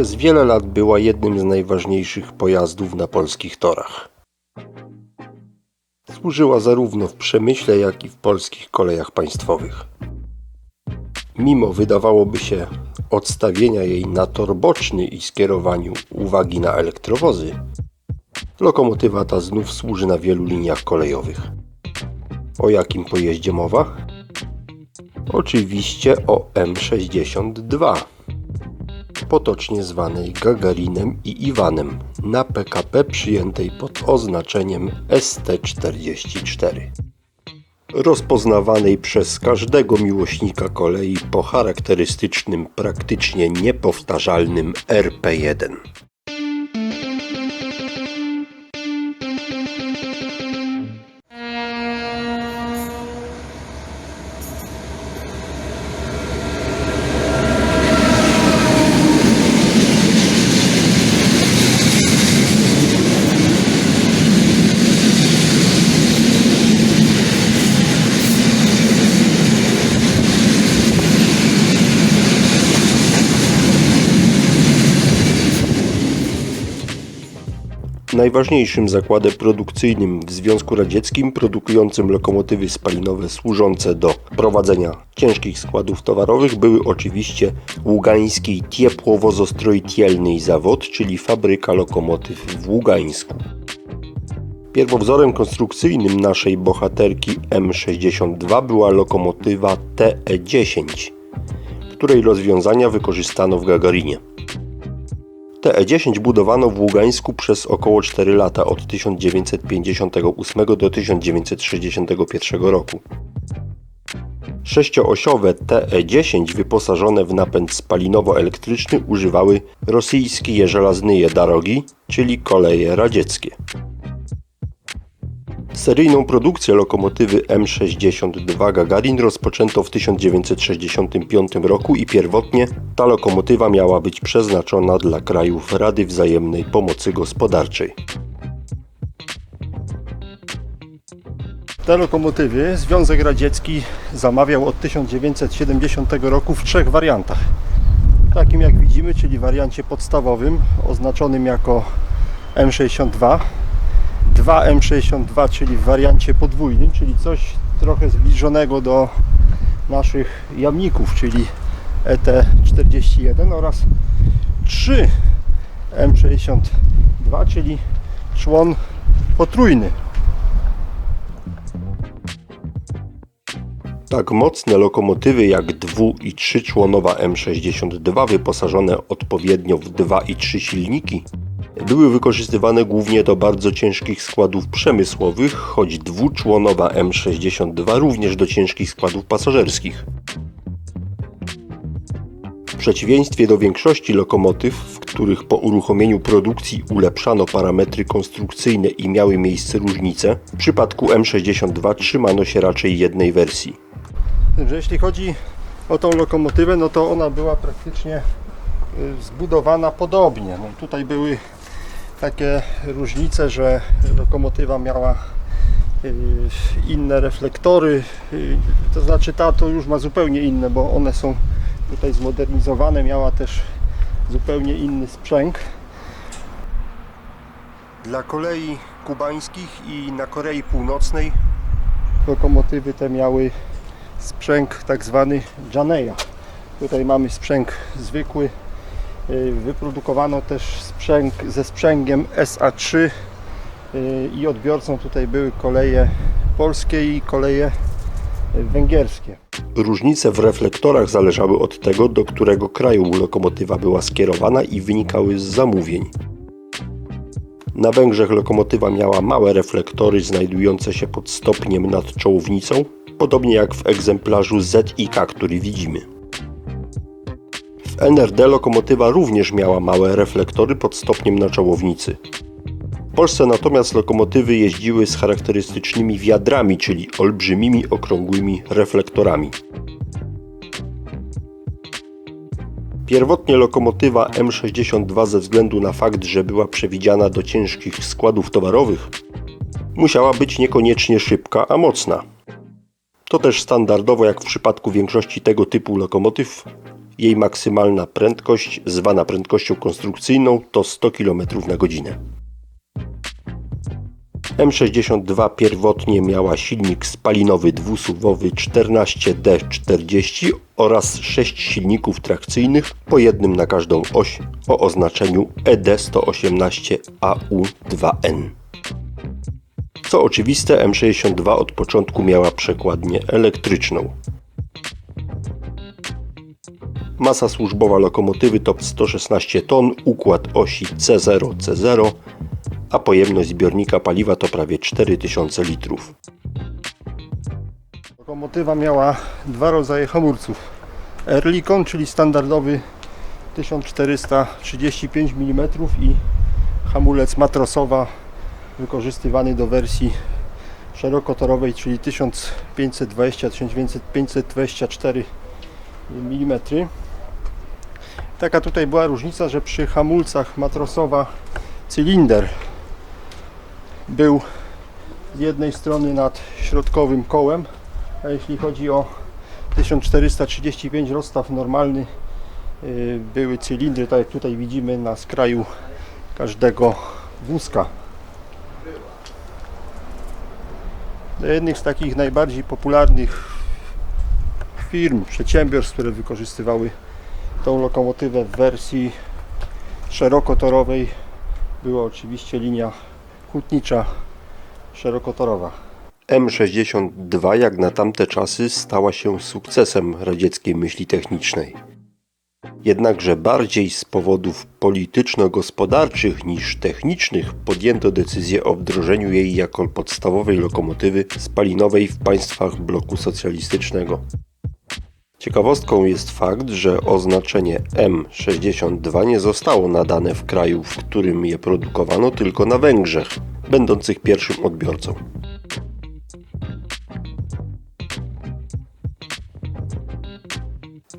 Przez wiele lat była jednym z najważniejszych pojazdów na polskich torach. Służyła zarówno w przemyśle, jak i w polskich kolejach państwowych. Mimo wydawałoby się odstawienia jej na tor boczny i skierowaniu uwagi na elektrowozy, lokomotywa ta znów służy na wielu liniach kolejowych. O jakim pojeździe mowa? Oczywiście o M62, potocznie zwanej Gagarinem i Iwanem, na PKP przyjętej pod oznaczeniem ST44. Rozpoznawanej przez każdego miłośnika kolei po charakterystycznym, praktycznie niepowtarzalnym RP1. Najważniejszym zakładem produkcyjnym w Związku Radzieckim produkującym lokomotywy spalinowe służące do prowadzenia ciężkich składów towarowych były oczywiście Ługański Ciepłowozostroitielny Zawod, czyli fabryka lokomotyw w Ługańsku. Pierwowzorem konstrukcyjnym naszej bohaterki M62 była lokomotywa TE10, której rozwiązania wykorzystano w Gagarinie. TE10 budowano w Ługańsku przez około 4 lata od 1958 do 1961 roku. Sześcioosiowe TE10 wyposażone w napęd spalinowo-elektryczny używały rosyjskie żelaznyje darogi, czyli koleje radzieckie. Seryjną produkcję lokomotywy M62 Gagarin rozpoczęto w 1965 roku i pierwotnie ta lokomotywa miała być przeznaczona dla krajów Rady Wzajemnej Pomocy Gospodarczej. Te lokomotywy Związek Radziecki zamawiał od 1970 roku w trzech wariantach. Takim jak widzimy, czyli wariancie podstawowym oznaczonym jako M62, 2M62, czyli w wariancie podwójnym, czyli coś trochę zbliżonego do naszych jamników, czyli ET41 oraz 3M62, czyli człon potrójny. Tak mocne lokomotywy jak dwu- i trzyczłonowa M62 wyposażone odpowiednio w 2 i 3 silniki były wykorzystywane głównie do bardzo ciężkich składów przemysłowych, choć dwuczłonowa M62 również do ciężkich składów pasażerskich. W przeciwieństwie do większości lokomotyw, w których po uruchomieniu produkcji ulepszano parametry konstrukcyjne i miały miejsce różnice, w przypadku M62 trzymano się raczej jednej wersji. jeśli chodzi o tą lokomotywę, no to ona była praktycznie y, zbudowana podobnie. No, tutaj były takie różnice, że lokomotywa miała y, inne reflektory, y, to znaczy ta to już ma zupełnie inne, bo one są tutaj zmodernizowane, miała też zupełnie inny sprzęg. Dla kolei kubańskich i na Korei Północnej Lokomotywy te miały sprzęg tak zwany Janeya. Tutaj mamy sprzęg zwykły. Y, Wyprodukowano też sprzęg ze sprzęgiem SA3 y, i odbiorcą tutaj były koleje polskie i koleje y, węgierskie. Różnice w reflektorach zależały od tego, do którego kraju lokomotywa była skierowana i wynikały z zamówień. Na Węgrzech lokomotywa miała małe reflektory znajdujące się pod stopniem nad czołownicą, podobnie jak w egzemplarzu ZIK, który widzimy. NRD lokomotywa również miała małe reflektory pod stopniem na czołownicy. W Polsce natomiast lokomotywy jeździły z charakterystycznymi wiadrami, czyli olbrzymimi okrągłymi reflektorami. Pierwotnie lokomotywa M62 ze względu na fakt, że była przewidziana do ciężkich składów towarowych, musiała być niekoniecznie szybka, a mocna. To też standardowo, jak w przypadku większości tego typu lokomotyw, Jej maksymalna prędkość, zwana prędkością konstrukcyjną, to 100 km na godzinę. M62 pierwotnie miała silnik spalinowy dwusuwowy 14D40 oraz 6 silników trakcyjnych, po jednym na każdą oś o oznaczeniu E ED118AU2N. Co oczywiste, M62 od początku miała przekładnię elektryczną. Masa służbowa lokomotywy to 116 ton, układ osi C0C0, a pojemność zbiornika paliwa to prawie 4000 litrów. Lokomotywa miała dwa rodzaje hamulców. Erlikon, czyli standardowy 1435 mm i hamulec matrosowa wykorzystywany do wersji szerokotorowej, czyli 1520-1524 mm. Taka tutaj była różnica, że przy hamulcach matrosowa cylinder był z jednej strony nad środkowym kołem, a jeśli chodzi o 1435 rozstaw normalny, yy, były cylindry, tak jak tutaj widzimy na skraju każdego wózka. Jednych z takich najbardziej popularnych firm, przedsiębiorstw, które wykorzystywały tą lokomotywę w wersji szerokotorowej była oczywiście linia hutnicza szerokotorowa. M62 jak na tamte czasy stała się sukcesem radzieckiej myśli technicznej. Jednakże bardziej z powodów polityczno-gospodarczych niż technicznych podjęto decyzję o wdrożeniu jej jako podstawowej lokomotywy spalinowej w państwach bloku socjalistycznego. Ciekawostką jest fakt, że oznaczenie M62 nie zostało nadane w kraju, w którym je produkowano, tylko na Węgrzech, będących pierwszym odbiorcą.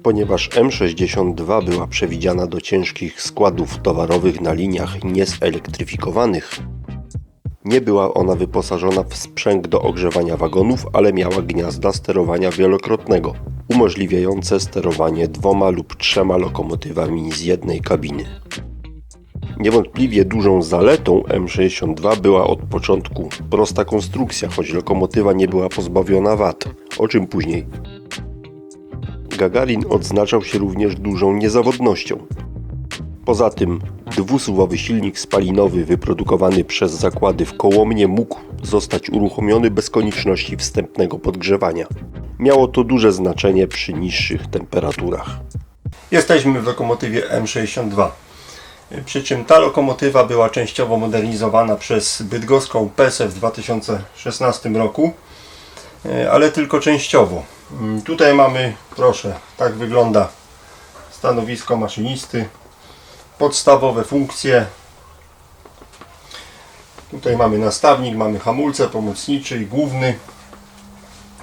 Ponieważ M62 była przewidziana do ciężkich składów towarowych na liniach niezelektryfikowanych, nie była ona wyposażona w sprzęg do ogrzewania wagonów, ale miała gniazda sterowania wielokrotnego, umożliwiające sterowanie dwoma lub trzema lokomotywami z jednej kabiny. Niewątpliwie dużą zaletą M62 była od początku prosta konstrukcja, choć lokomotywa nie była pozbawiona wad, o czym później. Gagarin odznaczał się również dużą niezawodnością. Poza tym dwusuwowy silnik spalinowy wyprodukowany przez zakłady w Kołomnie mógł zostać uruchomiony bez konieczności wstępnego podgrzewania. Miało to duże znaczenie przy niższych temperaturach. Jesteśmy w lokomotywie M62. Przy czym ta lokomotywa była częściowo modernizowana przez bydgoską PESE w 2016 roku, e, ale tylko częściowo. Mm, Tutaj mamy, proszę, tak wygląda stanowisko maszynisty. Podstawowe funkcje. Tutaj mamy nastawnik, mamy hamulce pomocniczy i główny.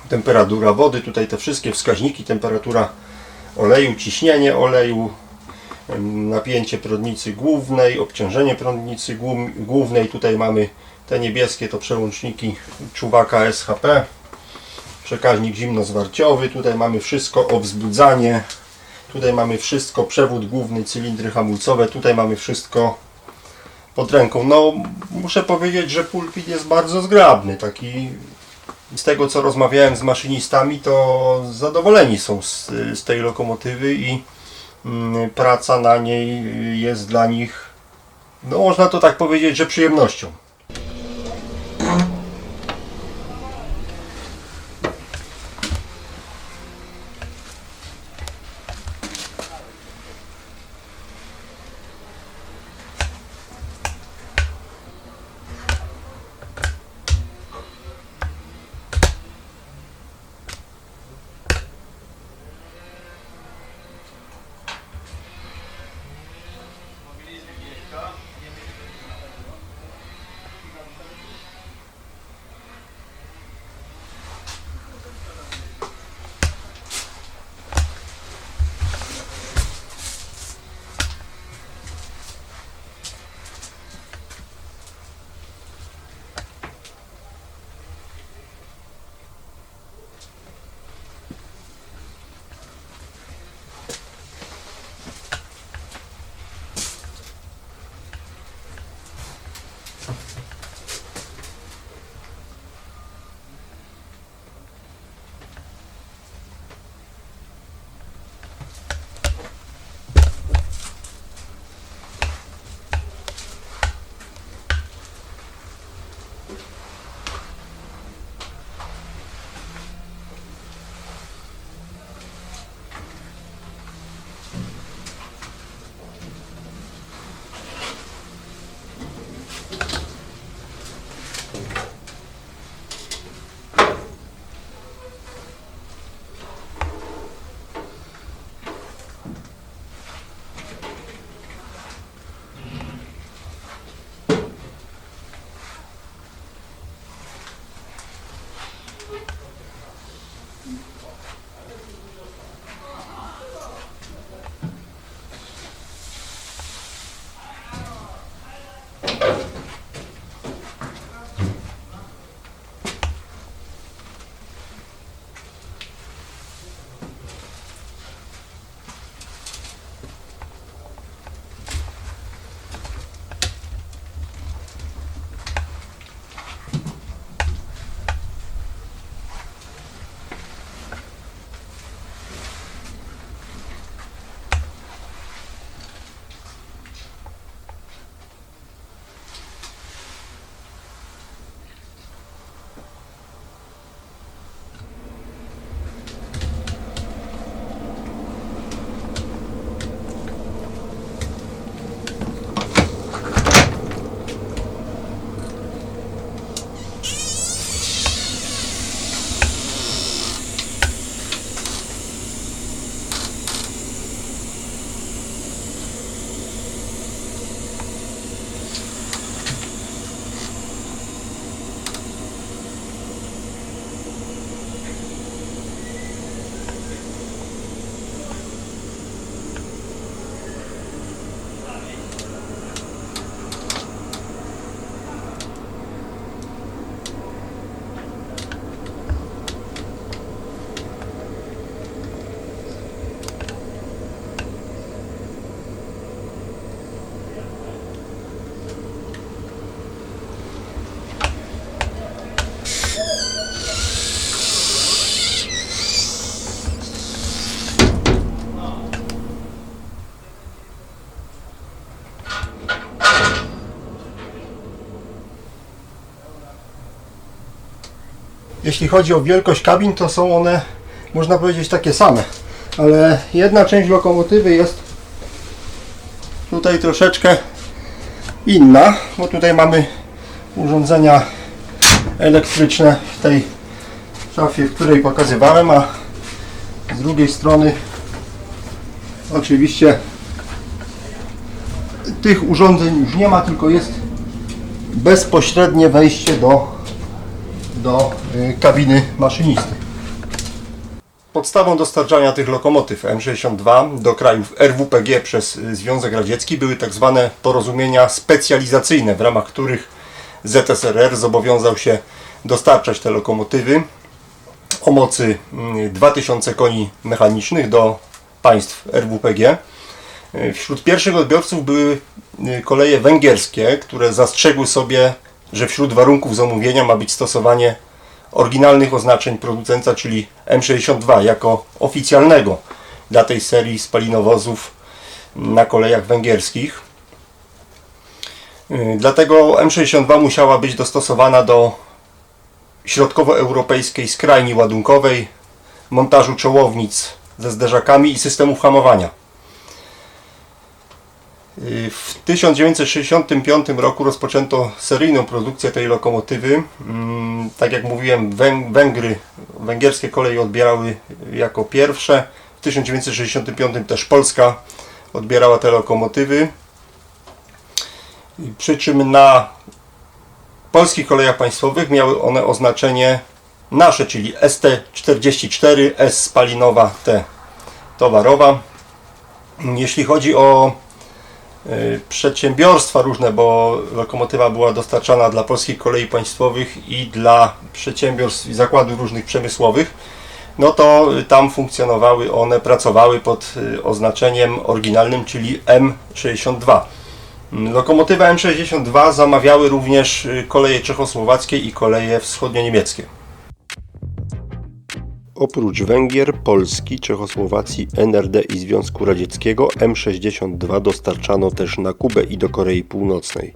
Temperatura wody, tutaj te wszystkie wskaźniki, temperatura oleju, ciśnienie oleju, napięcie prądnicy głównej, obciążenie prądnicy głów- głównej. Tutaj mamy te niebieskie to przełączniki czuwaka SHP, przekaźnik zimnozwarciowy. Tutaj mamy wszystko o wzbudzanie. Tutaj mamy wszystko, przewód główny, cylindry hamulcowe. Tutaj mamy wszystko pod ręką. No, muszę powiedzieć, że pulpit jest bardzo zgrabny. Taki z tego co rozmawiałem z maszynistami, to zadowoleni są z, z tej lokomotywy i mm, praca na niej jest dla nich, no można to tak powiedzieć, że przyjemnością. Jeśli chodzi o wielkość kabin, to są one, można powiedzieć, takie same. Ale jedna część lokomotywy jest tutaj troszeczkę inna, bo tutaj mamy urządzenia elektryczne w tej szafie, w której pokazywałem, a z drugiej strony oczywiście tych urządzeń już nie ma, tylko jest bezpośrednie wejście do do y, kabiny maszynisty. Podstawą dostarczania tych lokomotyw M62 do krajów RWPG przez y, Związek Radziecki były tak zwane porozumienia specjalizacyjne, w ramach których ZSRR zobowiązał się dostarczać te lokomotywy o mocy mm, 2000 koni mechanicznych do państw RWPG. Y, Wśród pierwszych odbiorców były koleje węgierskie, które zastrzegły sobie, że wśród warunków zamówienia ma być stosowanie oryginalnych oznaczeń producenta, czyli M62, jako oficjalnego dla tej serii spalinowozów na kolejach węgierskich. Y, Dlatego M62 musiała być dostosowana do środkowoeuropejskiej skrajni ładunkowej, montażu czołownic ze zderzakami i systemów hamowania. W 1965 roku rozpoczęto seryjną produkcję tej lokomotywy. Mm, Tak jak mówiłem, Węg- Węgry, węgierskie koleje odbierały jako pierwsze. W 1965 też Polska odbierała te lokomotywy. Przy czym na polskich kolejach państwowych miały one oznaczenie nasze, czyli ST44, S spalinowa, T towarowa. Jeśli chodzi o przedsiębiorstwa różne, bo lokomotywa była dostarczana dla polskich kolei państwowych i dla przedsiębiorstw i zakładów różnych przemysłowych, no to y, tam funkcjonowały one, pracowały pod y, oznaczeniem oryginalnym, czyli M62. Lokomotywę M62 zamawiały również y, koleje czechosłowackie i koleje wschodnio-niemieckie. Oprócz Węgier, Polski, Czechosłowacji, NRD i Związku Radzieckiego M62 dostarczano też na Kubę i do Korei Północnej.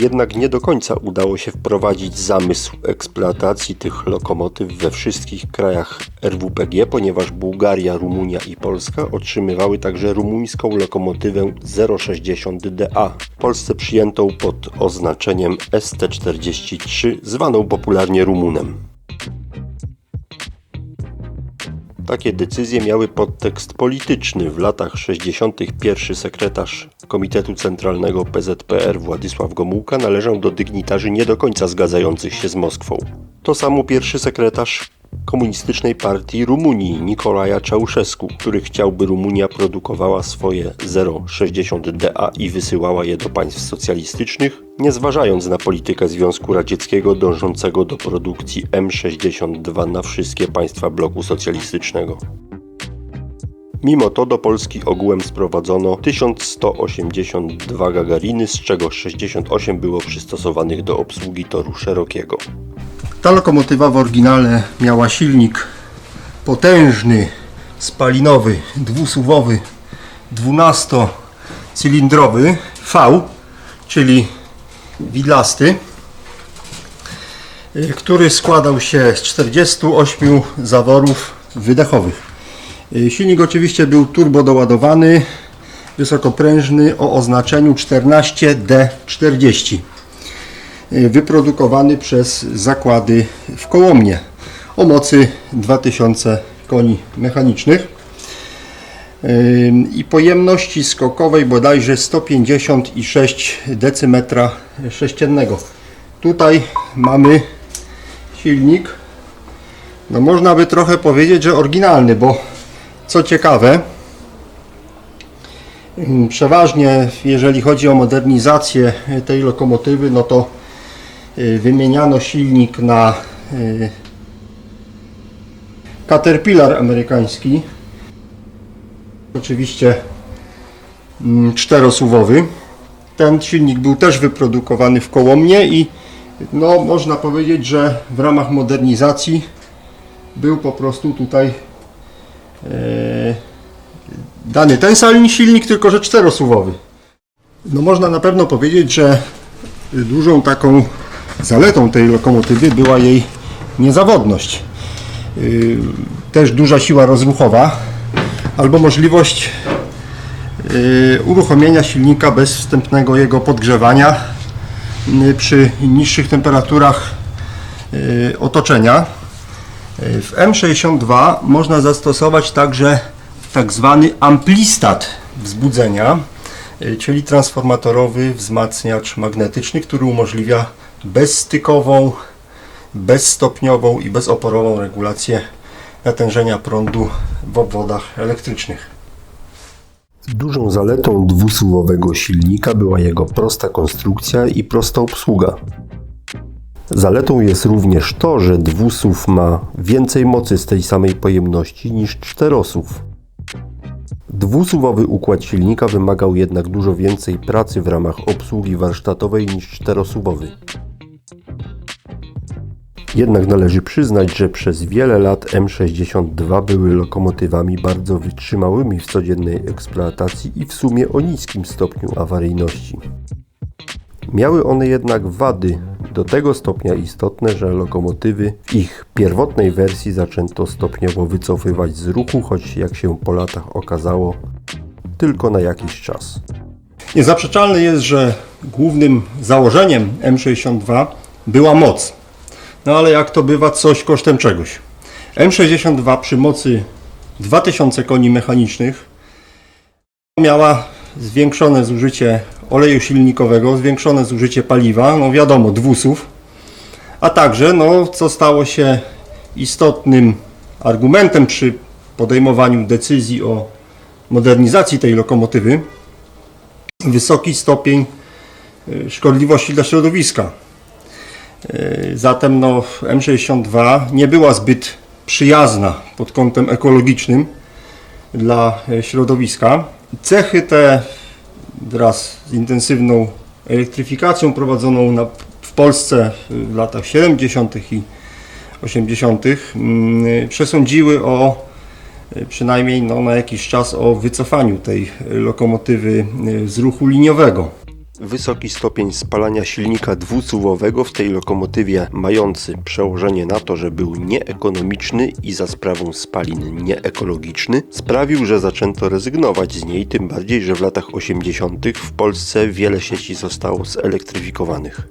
Jednak nie do końca udało się wprowadzić zamysł eksploatacji tych lokomotyw we wszystkich krajach RWPG, ponieważ Bułgaria, Rumunia i Polska otrzymywały także rumuńską lokomotywę 060DA, w Polsce przyjętą pod oznaczeniem ST43, zwaną popularnie Rumunem. Takie decyzje miały podtekst polityczny. W latach 60. pierwszy sekretarz Komitetu Centralnego PZPR Władysław Gomułka należał do dygnitarzy nie do końca zgadzających się z Moskwą. To samo pierwszy sekretarz Komunistycznej Partii Rumunii Nikolaja Czałszewsku, który chciałby Rumunia produkowała swoje 060DA i wysyłała je do państw socjalistycznych, nie zważając na politykę Związku Radzieckiego dążącego do produkcji M62 na wszystkie państwa bloku socjalistycznego. Mimo to do Polski ogółem sprowadzono 1182 Gagariny, z czego 68 było przystosowanych do obsługi toru szerokiego. Ta lokomotywa w oryginale miała silnik potężny, spalinowy, dwusuwowy, 12-cylindrowy V, czyli widlasty, y, który składał się z 48 zaworów wydechowych. Y, Silnik oczywiście był turbo doładowany, wysokoprężny o oznaczeniu 14D40 wyprodukowany przez zakłady w Kołomnie o mocy 2000 koni mechanicznych Ym, i pojemności skokowej bodajże 156 decymetra sześciennego. Tutaj mamy silnik, no można by trochę powiedzieć, że oryginalny, bo co ciekawe, ym, przeważnie jeżeli chodzi o modernizację tej lokomotywy, no to y, wymieniano silnik na y, Caterpillar amerykański. Oczywiście mm, czterosuwowy. Ten silnik był też wyprodukowany w Kołomnie i no, można powiedzieć, że w ramach modernizacji był po prostu tutaj e, dany ten sam silnik, tylko że czterosuwowy. No można na pewno powiedzieć, że dużą taką zaletą tej lokomotywy była jej niezawodność. Yy, Też duża siła rozruchowa albo możliwość yy, uruchomienia silnika bez wstępnego jego podgrzewania yy, przy niższych temperaturach otoczenia. W M62 można zastosować także tak zwany amplistat wzbudzenia, czyli transformatorowy wzmacniacz magnetyczny, który umożliwia bezstykową, bezstopniową i bezoporową regulację natężenia prądu w obwodach elektrycznych. Dużą zaletą dwusuwowego silnika była jego prosta konstrukcja i prosta obsługa. Zaletą jest również to, że dwusuw ma więcej mocy z tej samej pojemności niż czterosuw. Dwusuwowy układ silnika wymagał jednak dużo więcej pracy w ramach obsługi warsztatowej niż czterosuwowy. Jednak należy przyznać, że przez wiele lat M62 były lokomotywami bardzo wytrzymałymi w codziennej eksploatacji i w sumie o niskim stopniu awaryjności. Miały one jednak wady do tego stopnia istotne, że lokomotywy w ich pierwotnej wersji zaczęto stopniowo wycofywać z ruchu, choć jak się po latach okazało, tylko na jakiś czas. Niezaprzeczalne jest, że głównym założeniem M62 była moc. No ale jak to bywa, coś kosztem czegoś. M62 przy mocy 2000 koni mechanicznych miała zwiększone zużycie oleju silnikowego, zwiększone zużycie paliwa, no wiadomo, dwusów, a także, no, co stało się istotnym argumentem przy podejmowaniu decyzji o modernizacji tej lokomotywy, wysoki stopień y, szkodliwości dla środowiska. Y, Zatem no, M62 nie była zbyt przyjazna pod kątem ekologicznym dla e, środowiska. Cechy te wraz z intensywną elektryfikacją prowadzoną na, w Polsce w latach 70. i 80. mm, przesądziły o przynajmniej no, na jakiś czas o wycofaniu tej lokomotywy z ruchu liniowego. Wysoki stopień spalania silnika dwusuwowego w tej lokomotywie, mający przełożenie na to, że był nieekonomiczny i za sprawą spalin nieekologiczny, sprawił, że zaczęto rezygnować z niej, tym bardziej, że w latach 80. w Polsce wiele sieci zostało zelektryfikowanych.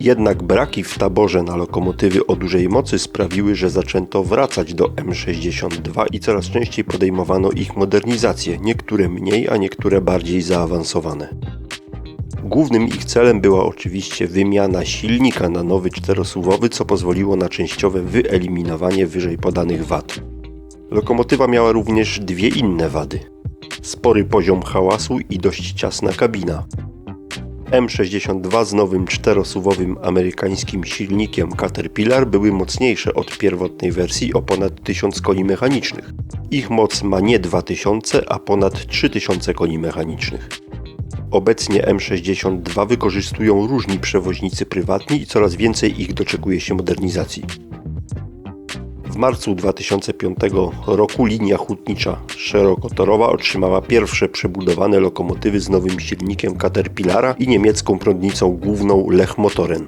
Jednak braki w taborze na lokomotywy o dużej mocy sprawiły, że zaczęto wracać do M62 i coraz częściej podejmowano ich modernizację, niektóre mniej, a niektóre bardziej zaawansowane. Głównym ich celem była oczywiście wymiana silnika na nowy czterosuwowy, co pozwoliło na częściowe wyeliminowanie wyżej podanych wad. Lokomotywa miała również dwie inne wady. Spory poziom hałasu i dość ciasna kabina. M62 z nowym czterosuwowym amerykańskim silnikiem Caterpillar były mocniejsze od pierwotnej wersji o ponad 1000 koni mechanicznych. Ich moc ma nie 2000, a ponad 3000 koni mechanicznych. Obecnie M62 wykorzystują różni przewoźnicy prywatni i coraz więcej ich doczekuje się modernizacji. W marcu 2005 roku linia hutnicza szerokotorowa otrzymała pierwsze przebudowane lokomotywy z nowym silnikiem Caterpillara i niemiecką prądnicą główną Lechmotoren.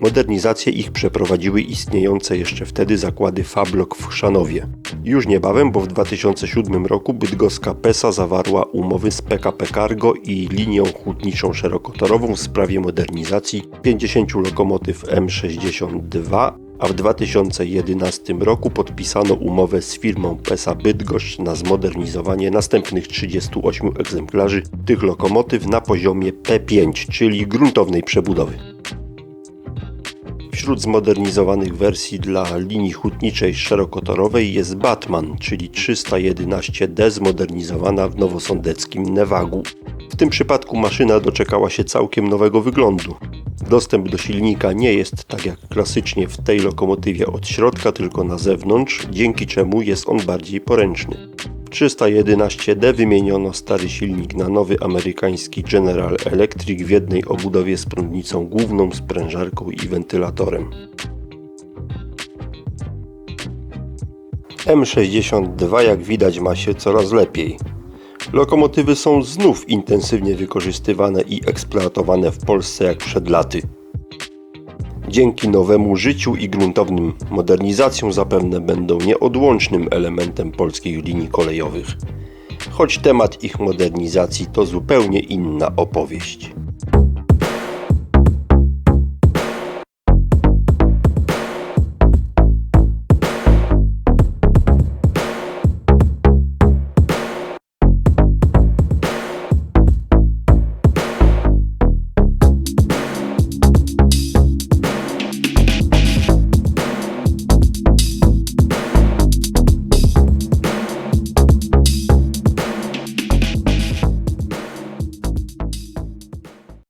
Modernizację ich przeprowadziły istniejące jeszcze wtedy zakłady Fablok w Chrzanowie. Już niebawem, bo w 2007 roku bydgoska PESA zawarła umowy z PKP Cargo i linią hutniczą szerokotorową w sprawie modernizacji 50 lokomotyw M62, a w 2011 roku podpisano umowę z firmą PESA Bydgoszcz na zmodernizowanie następnych 38 egzemplarzy tych lokomotyw na poziomie P5, czyli gruntownej przebudowy. Wśród zmodernizowanych wersji dla linii hutniczej szerokotorowej jest Batman, czyli 311D zmodernizowana w nowosądeckim Nevagu. W tym przypadku maszyna doczekała się całkiem nowego wyglądu. Dostęp do silnika nie jest tak jak klasycznie w tej lokomotywie od środka, tylko na zewnątrz, dzięki czemu jest on bardziej poręczny. W 311D wymieniono stary silnik na nowy amerykański General Electric w jednej obudowie z prądnicą główną, sprężarką i wentylatorem. M62 jak widać ma się coraz lepiej. Lokomotywy są znów intensywnie wykorzystywane i eksploatowane w Polsce jak przed laty. Dzięki nowemu życiu i gruntownym modernizacjom zapewne będą nieodłącznym elementem polskich linii kolejowych. Choć temat ich modernizacji to zupełnie inna opowieść.